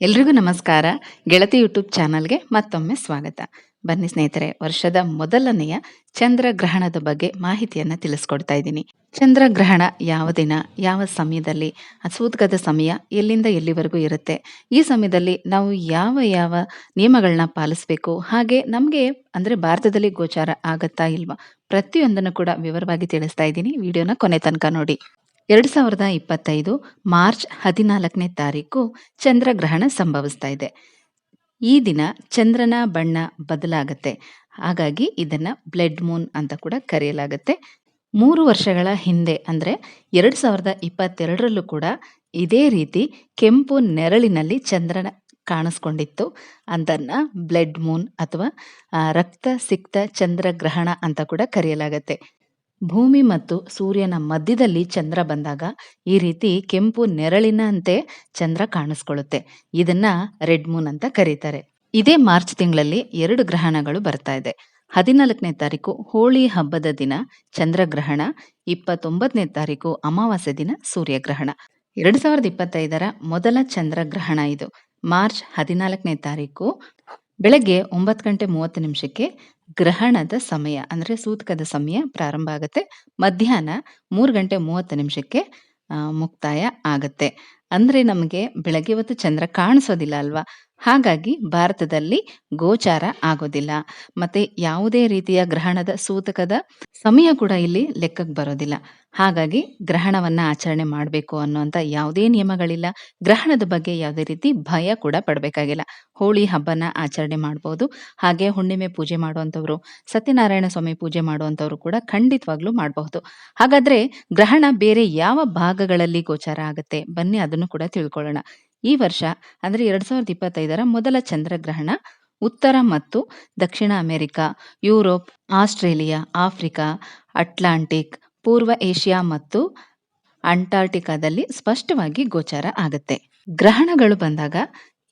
ಎಲ್ರಿಗೂ ನಮಸ್ಕಾರ. ಗೆಳತಿ ಯೂಟ್ಯೂಬ್ ಚಾನಲ್ಗೆ ಮತ್ತೊಮ್ಮೆ ಸ್ವಾಗತ. ಬನ್ನಿ ಸ್ನೇಹಿತರೆ, ವರ್ಷದ ಮೊದಲನೆಯ ಚಂದ್ರಗ್ರಹಣದ ಬಗ್ಗೆ ಮಾಹಿತಿಯನ್ನ ತಿಳಿಸ್ಕೊಡ್ತಾ ಇದ್ದೀನಿ. ಚಂದ್ರಗ್ರಹಣ ಯಾವ ದಿನ, ಯಾವ ಸಮಯದಲ್ಲಿ ಸೂತಕದ ಸಮಯ ಎಲ್ಲಿಂದ ಎಲ್ಲಿವರೆಗೂ ಇರುತ್ತೆ? ಈ ಸಮಯದಲ್ಲಿ ನಾವು ಯಾವ ಯಾವ ನಿಯಮಗಳನ್ನ ಪಾಲಿಸಬೇಕು? ಹಾಗೆ ನಮಗೆ ಅಂದ್ರೆ ಭಾರತದಲ್ಲಿ ಗೋಚಾರ ಆಗತ್ತಾ ಇಲ್ವಾ? ಪ್ರತಿಯೊಂದನ್ನು ಕೂಡ ವಿವರವಾಗಿ ತಿಳಿಸ್ತಾ ಇದ್ದೀನಿ. ವಿಡಿಯೋನ ಕೊನೆ ತನಕ ನೋಡಿ. ಎರಡು ಸಾವಿರದ ಇಪ್ಪತ್ತೈದು ಮಾರ್ಚ್ ಹದಿನಾಲ್ಕನೇ ತಾರೀಕು ಚಂದ್ರಗ್ರಹಣ ಸಂಭವಿಸ್ತಾ ಇದೆ. ಈ ದಿನ ಚಂದ್ರನ ಬಣ್ಣ ಬದಲಾಗತ್ತೆ. ಹಾಗಾಗಿ ಇದನ್ನು ಬ್ಲಡ್ ಮೂನ್ ಅಂತ ಕೂಡ ಕರೆಯಲಾಗುತ್ತೆ. ಮೂರು ವರ್ಷಗಳ ಹಿಂದೆ ಅಂದರೆ ಎರಡು ಸಾವಿರದ ಇಪ್ಪತ್ತೆರಡರಲ್ಲೂ ಕೂಡ ಇದೇ ರೀತಿ ಕೆಂಪು ನೆರಳಿನಲ್ಲಿ ಚಂದ್ರನ ಕಾಣಿಸ್ಕೊಂಡಿತ್ತು. ಅದನ್ನು ಬ್ಲಡ್ ಮೂನ್ ಅಥವಾ ರಕ್ತ ಸಿಕ್ತ ಚಂದ್ರಗ್ರಹಣ ಅಂತ ಕೂಡ ಕರೆಯಲಾಗತ್ತೆ. ಭೂಮಿ ಮತ್ತು ಸೂರ್ಯನ ಮಧ್ಯದಲ್ಲಿ ಚಂದ್ರ ಬಂದಾಗ ಈ ರೀತಿ ಕೆಂಪು ನೆರಳಿನಂತೆ ಚಂದ್ರ ಕಾಣಿಸ್ಕೊಳ್ಳುತ್ತೆ. ಇದನ್ನ ರೆಡ್ ಮೂನ್ ಅಂತ ಕರೀತಾರೆ. ಇದೇ ಮಾರ್ಚ್ ತಿಂಗಳಲ್ಲಿ ಎರಡು ಗ್ರಹಣಗಳು ಬರ್ತಾ ಇದೆ. ಹದಿನಾಲ್ಕನೇ ತಾರೀಕು ಹೋಳಿ ಹಬ್ಬದ ದಿನ, ಚಂದ್ರಗ್ರಹಣ. ಇಪ್ಪತ್ತೊಂಬತ್ತನೇ ತಾರೀಕು ಅಮಾವಾಸ್ಯೆ ದಿನ, ಸೂರ್ಯಗ್ರಹಣ. ಎರಡ್ ಸಾವಿರದ ಇಪ್ಪತ್ತೈದರ ಮೊದಲ ಚಂದ್ರಗ್ರಹಣ ಇದು. ಮಾರ್ಚ್ ಹದಿನಾಲ್ಕನೇ ತಾರೀಕು ಬೆಳಗ್ಗೆ ಒಂಬತ್ತು ಗಂಟೆ ಮೂವತ್ತು ನಿಮಿಷಕ್ಕೆ ಗ್ರಹಣದ ಸಮಯ ಅಂದ್ರೆ ಸೂತಕದ ಸಮಯ ಪ್ರಾರಂಭ ಆಗುತ್ತೆ. ಮಧ್ಯಾಹ್ನ ಮೂರು ಗಂಟೆ ಮೂವತ್ತು ನಿಮಿಷಕ್ಕೆ ಮುಕ್ತಾಯ ಆಗತ್ತೆ. ಅಂದ್ರೆ ನಮಗೆ ಬೆಳಗ್ಗೆ ಹೊತ್ತು ಚಂದ್ರ ಕಾಣಿಸೋದಿಲ್ಲ ಅಲ್ವಾ? ಹಾಗಾಗಿ ಭಾರತದಲ್ಲಿ ಗೋಚಾರ ಆಗೋದಿಲ್ಲ. ಮತ್ತೆ ಯಾವುದೇ ರೀತಿಯ ಗ್ರಹಣದ ಸೂತಕದ ಸಮಯ ಕೂಡ ಇಲ್ಲಿ ಲೆಕ್ಕಕ್ಕೆ ಬರೋದಿಲ್ಲ. ಹಾಗಾಗಿ ಗ್ರಹಣವನ್ನ ಆಚರಣೆ ಮಾಡಬೇಕು ಅನ್ನುವಂತ ಯಾವುದೇ ನಿಯಮಗಳಿಲ್ಲ. ಗ್ರಹಣದ ಬಗ್ಗೆ ಯಾವುದೇ ರೀತಿ ಭಯ ಕೂಡ ಪಡಬೇಕಾಗಿಲ್ಲ. ಹೋಳಿ ಹಬ್ಬನ ಆಚರಣೆ ಮಾಡಬಹುದು ಹಾಗೆ ಹುಣ್ಣಿಮೆ ಪೂಜೆ ಮಾಡುವಂಥವ್ರು, ಸತ್ಯನಾರಾಯಣ ಸ್ವಾಮಿ ಪೂಜೆ ಮಾಡುವಂಥವ್ರು ಕೂಡ ಖಂಡಿತವಾಗ್ಲೂ ಮಾಡಬಹುದು. ಹಾಗಾದ್ರೆ ಗ್ರಹಣ ಬೇರೆ ಯಾವ ಭಾಗಗಳಲ್ಲಿ ಗೋಚಾರ ಆಗುತ್ತೆ? ಬನ್ನಿ ಅದನ್ನು ಕೂಡ ತಿಳ್ಕೊಳ್ಳೋಣ. ಈ ವರ್ಷ, ಅಂದರೆ ಎರಡು ಸಾವಿರದ ಇಪ್ಪತ್ತೈದರ ಮೊದಲ ಚಂದ್ರಗ್ರಹಣ, ಉತ್ತರ ಮತ್ತು ದಕ್ಷಿಣ America, Europe, Australia, Africa, Atlantic, ಪೂರ್ವ ಏಷ್ಯಾ ಮತ್ತು ಅಂಟಾರ್ಟಿಕಾದಲ್ಲಿ ಸ್ಪಷ್ಟವಾಗಿ ಗೋಚಾರ ಆಗುತ್ತೆ. ಗ್ರಹಣಗಳು ಬಂದಾಗ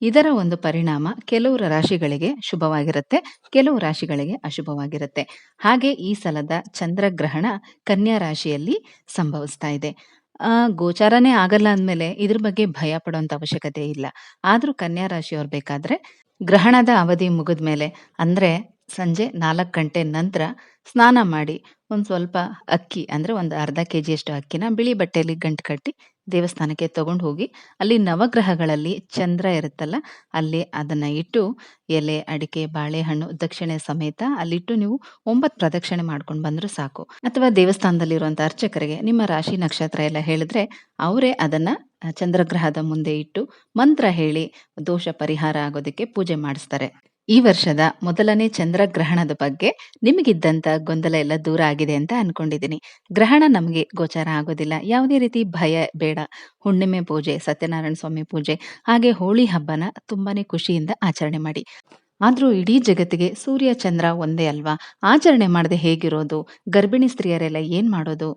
ಇದರ ಒಂದು ಪರಿಣಾಮ ಕೆಲವು ರಾಶಿಗಳಿಗೆ ಶುಭವಾಗಿರುತ್ತೆ, ಕೆಲವು ರಾಶಿಗಳಿಗೆ ಅಶುಭವಾಗಿರುತ್ತೆ. ಹಾಗೆ ಈ ಸಲದ ಚಂದ್ರಗ್ರಹಣ ಕನ್ಯಾ ರಾಶಿಯಲ್ಲಿ ಸಂಭವಿಸ್ತಾ ಇದೆ. ಆ, ಗೋಚಾರನೇ ಆಗಲ್ಲ ಅಂದ್ಮೇಲೆ ಇದ್ರ ಬಗ್ಗೆ ಭಯ ಪಡುವಂತ ಅವಶ್ಯಕತೆ ಇಲ್ಲ. ಆದ್ರೂ ಕನ್ಯಾ ರಾಶಿಯವ್ರು ಬೇಕಾದ್ರೆ ಗ್ರಹಣದ ಅವಧಿ ಮುಗಿದ್ಮೇಲೆ ಅಂದ್ರೆ ಸಂಜೆ ನಾಲ್ಕು ಗಂಟೆ ನಂತರ ಸ್ನಾನ ಮಾಡಿ, ಒಂದ್ ಸ್ವಲ್ಪ ಅಕ್ಕಿ, ಅಂದ್ರೆ ಒಂದು ಅರ್ಧ ಕೆಜಿ ಅಷ್ಟು ಅಕ್ಕಿನ ಬಿಳಿ ಬಟ್ಟೆಯಲ್ಲಿ ಗಂಟು ಕಟ್ಟಿ ದೇವಸ್ಥಾನಕ್ಕೆ ತಗೊಂಡು ಹೋಗಿ, ಅಲ್ಲಿ ನವಗ್ರಹಗಳಲ್ಲಿ ಚಂದ್ರ ಇರುತ್ತಲ್ಲ, ಅಲ್ಲಿ ಅದನ್ನು ಇಟ್ಟು ಎಲೆ, ಅಡಿಕೆ, ಬಾಳೆಹಣ್ಣು ದಕ್ಷಿಣೆ ಸಮೇತ ಅಲ್ಲಿಟ್ಟು ನೀವು ಒಂಬತ್ತು ಪ್ರದಕ್ಷಿಣೆ ಮಾಡ್ಕೊಂಡು ಬಂದರೂ ಸಾಕು. ಅಥವಾ ದೇವಸ್ಥಾನದಲ್ಲಿರುವಂಥ ಅರ್ಚಕರಿಗೆ ನಿಮ್ಮ ರಾಶಿ ನಕ್ಷತ್ರ ಎಲ್ಲ ಹೇಳಿದ್ರೆ ಅವರೇ ಅದನ್ನು ಚಂದ್ರಗ್ರಹದ ಮುಂದೆ ಇಟ್ಟು ಮಂತ್ರ ಹೇಳಿ ದೋಷ ಪರಿಹಾರ ಆಗೋದಕ್ಕೆ ಪೂಜೆ ಮಾಡಿಸ್ತಾರೆ. ಈ ವರ್ಷದ ಮೊದಲನೇ ಚಂದ್ರಗ್ರಹಣದ ಬಗ್ಗೆ ನಿಮಗಿದ್ದಂಥ ಗೊಂದಲ ಎಲ್ಲ ದೂರ ಆಗಿದೆ ಅಂತ ಅನ್ಕೊಂಡಿದ್ದೀನಿ. ಗ್ರಹಣ ನಮಗೆ ಗೋಚಾರ ಆಗೋದಿಲ್ಲ. ಯಾವುದೇ ರೀತಿ ಭಯ ಬೇಡ. ಹುಣ್ಣಿಮೆ ಪೂಜೆ, ಸತ್ಯನಾರಾಯಣ ಸ್ವಾಮಿ ಪೂಜೆ, ಹಾಗೆ ಹೋಳಿ ಹಬ್ಬನ ತುಂಬಾನೇ ಖುಷಿಯಿಂದ ಆಚರಣೆ ಮಾಡಿ. ಆದ್ರೂ ಇಡೀ ಜಗತ್ತಿಗೆ ಸೂರ್ಯ, ಚಂದ್ರ ಒಂದೇ ಅಲ್ವಾ? ಆಚರಣೆ ಮಾಡದೆ ಹೇಗಿರೋದು? ಗರ್ಭಿಣಿ ಸ್ತ್ರೀಯರೆಲ್ಲ ಏನ್ ಮಾಡೋದು?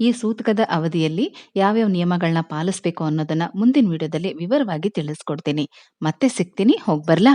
ಈ ಸೂತಕದ ಅವಧಿಯಲ್ಲಿ ಯಾವ್ಯಾವ ನಿಯಮಗಳನ್ನ ಪಾಲಿಸ್ಬೇಕು ಅನ್ನೋದನ್ನ ಮುಂದಿನ ವಿಡಿಯೋದಲ್ಲಿ ವಿವರವಾಗಿ ತಿಳಿಸ್ಕೊಡ್ತೀನಿ. ಮತ್ತೆ ಸಿಗ್ತೀನಿ. ಹೋಗ್ಬರ್ಲಾ